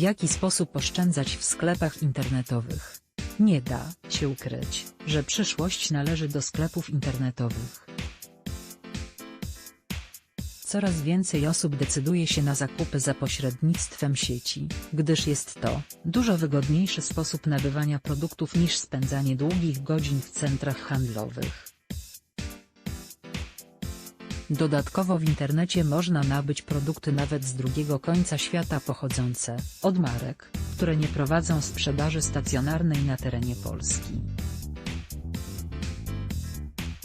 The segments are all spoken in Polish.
W jaki sposób oszczędzać w sklepach internetowych? Nie da się ukryć, że przyszłość należy do sklepów internetowych. Coraz więcej osób decyduje się na zakupy za pośrednictwem sieci, gdyż jest to dużo wygodniejszy sposób nabywania produktów niż spędzanie długich godzin w centrach handlowych. Dodatkowo w internecie można nabyć produkty nawet z drugiego końca świata pochodzące od marek, które nie prowadzą sprzedaży stacjonarnej na terenie Polski.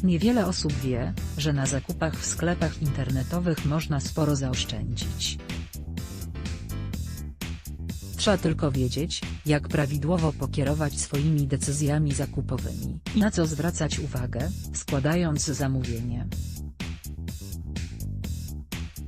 Niewiele osób wie, że na zakupach w sklepach internetowych można sporo zaoszczędzić. Trzeba tylko wiedzieć, jak prawidłowo pokierować swoimi decyzjami zakupowymi i na co zwracać uwagę, składając zamówienie.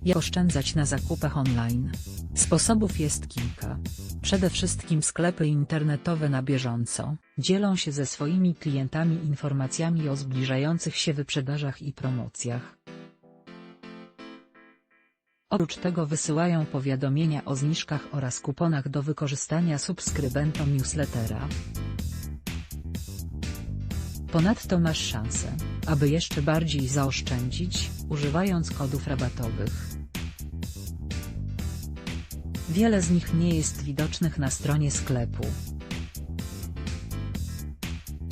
Jak oszczędzać na zakupach online? Sposobów jest kilka. Przede wszystkim sklepy internetowe na bieżąco dzielą się ze swoimi klientami informacjami o zbliżających się wyprzedażach i promocjach. Oprócz tego wysyłają powiadomienia o zniżkach oraz kuponach do wykorzystania subskrybentom newslettera. Ponadto masz szansę, aby jeszcze bardziej zaoszczędzić, używając kodów rabatowych. Wiele z nich nie jest widocznych na stronie sklepu.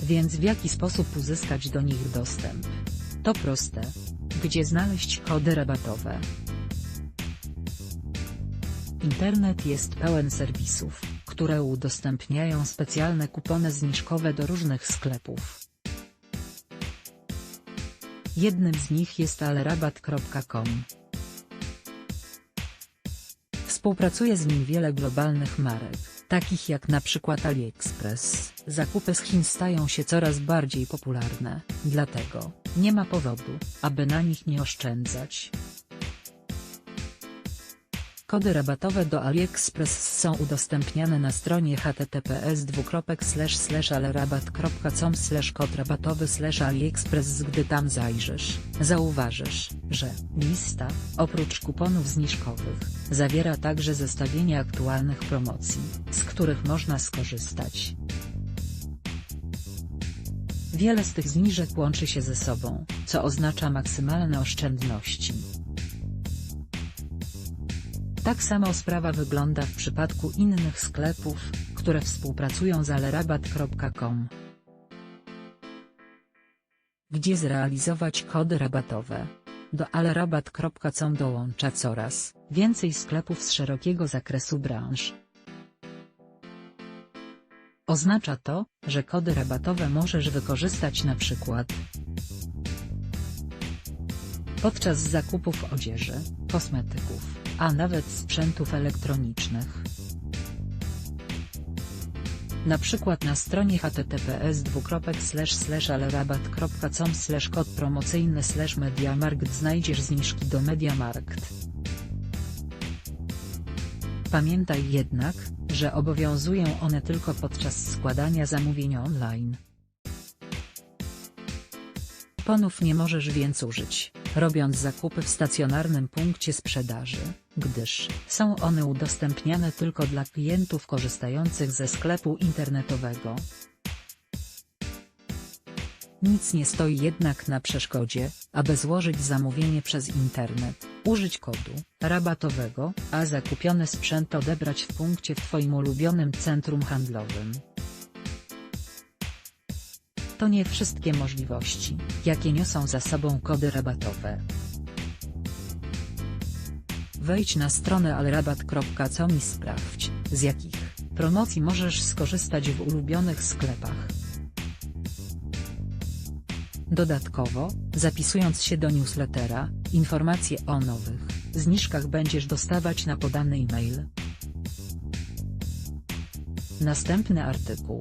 Więc w jaki sposób uzyskać do nich dostęp? To proste. Gdzie znaleźć kody rabatowe? Internet jest pełen serwisów, które udostępniają specjalne kupony zniżkowe do różnych sklepów. Jednym z nich jest alerabat.com. Współpracuje z nim wiele globalnych marek, takich jak na przykład AliExpress. Zakupy z Chin stają się coraz bardziej popularne, dlatego nie ma powodu, aby na nich nie oszczędzać. Kody rabatowe do AliExpress są udostępniane na stronie https alerabat.com kod rabatowy AliExpress gdy tam zajrzysz, zauważysz, że lista, oprócz kuponów zniżkowych, zawiera także zestawienie aktualnych promocji, z których można skorzystać. Wiele z tych zniżek łączy się ze sobą, co oznacza maksymalne oszczędności. Tak samo sprawa wygląda w przypadku innych sklepów, które współpracują z alerabat.com. Gdzie zrealizować kody rabatowe? Do alerabat.com dołącza coraz więcej sklepów z szerokiego zakresu branż. Oznacza to, że kody rabatowe możesz wykorzystać na przykład podczas zakupów odzieży, kosmetyków, a nawet sprzętów elektronicznych. Na przykład na stronie https alerabat.com kod promocyjny mediamarkt znajdziesz zniżki do Mediamarkt. Pamiętaj jednak, że obowiązują one tylko podczas składania zamówień online. Ponów nie możesz więc użyć, robiąc zakupy w stacjonarnym punkcie sprzedaży, gdyż są one udostępniane tylko dla klientów korzystających ze sklepu internetowego. Nic nie stoi jednak na przeszkodzie, aby złożyć zamówienie przez internet, użyć kodu rabatowego, a zakupiony sprzęt odebrać w punkcie w Twoim ulubionym centrum handlowym. To nie wszystkie możliwości, jakie niosą za sobą kody rabatowe. Wejdź na stronę alrabat.com i sprawdź, z jakich promocji możesz skorzystać w ulubionych sklepach. Dodatkowo, zapisując się do newslettera, informacje o nowych zniżkach będziesz dostawać na podany e-mail. Następny artykuł